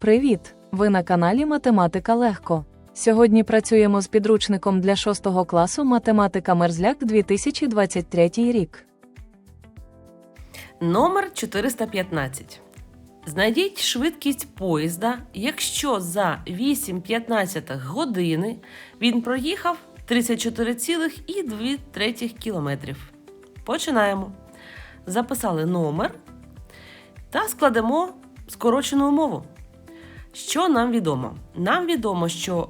Привіт! Ви на каналі Математика Легко. Сьогодні працюємо з підручником для 6 класу Математика Мерзляк 2023 рік. Номер 415. Знайдіть швидкість поїзда, якщо за 8,15 години він проїхав 34,2 кілометрів. Починаємо. Записали номер та складемо скорочену умову. Що нам відомо? Нам відомо, що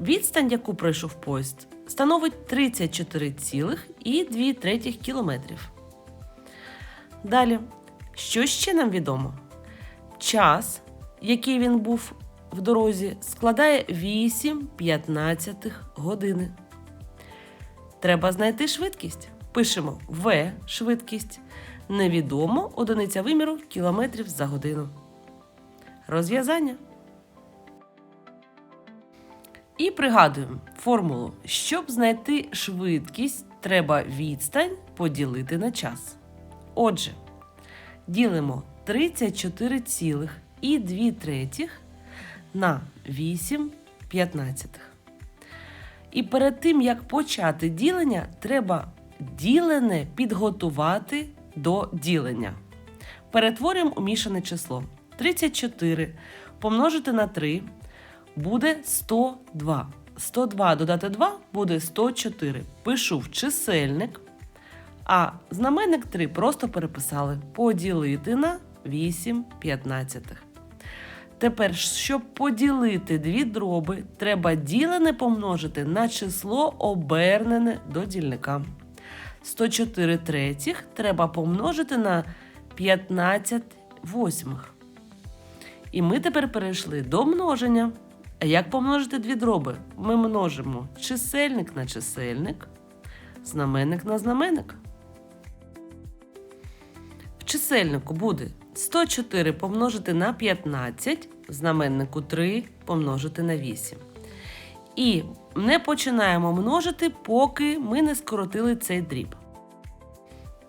відстань, яку пройшов поїзд, становить 34,2 кілометрів. Далі, що ще нам відомо? Час, який він був в дорозі, складає 8,15 години. Треба знайти швидкість. Пишемо В швидкість. Невідомо одиниця виміру кілометрів за годину. Розв'язання. І пригадуємо формулу. Щоб знайти швидкість, треба відстань поділити на час. Отже, ділимо 34,2 на 8 п'ятнадцятих. І перед тим, як почати ділення, треба ділене підготувати до ділення. Перетворюємо у мішане число. 34 помножити на 3 буде 102. 102 додати 2 буде 104. Пишу в чисельник. А знаменник 3 просто переписали. Поділити на 8 п'ятнадцятих. Тепер, щоб поділити дві дроби, треба ділене помножити на число обернене до дільника. 104 третіх треба помножити на 15 восьмих. І ми тепер перейшли до множення. А як помножити дві дроби? Ми множимо чисельник на чисельник, знаменник на знаменник. В чисельнику буде 104 помножити на 15, в знаменнику 3 помножити на 8. І не починаємо множити, поки ми не скоротили цей дріб.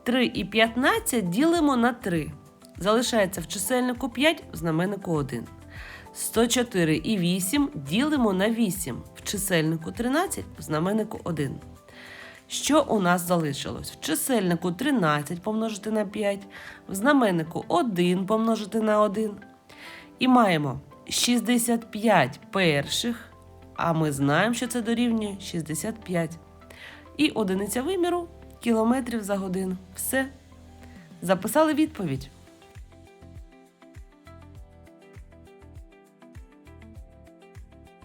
3 і 15 ділимо на 3. Залишається в чисельнику 5, в знаменнику 1. 104 і 8 ділимо на 8, в чисельнику 13, в знаменнику 1. Що у нас залишилось? В чисельнику 13 помножити на 5, в знаменнику 1 помножити на 1. І маємо 65 перших, а ми знаємо, що це дорівнює 65. І одиниця виміру кілометрів за годину. Все. Записали відповідь.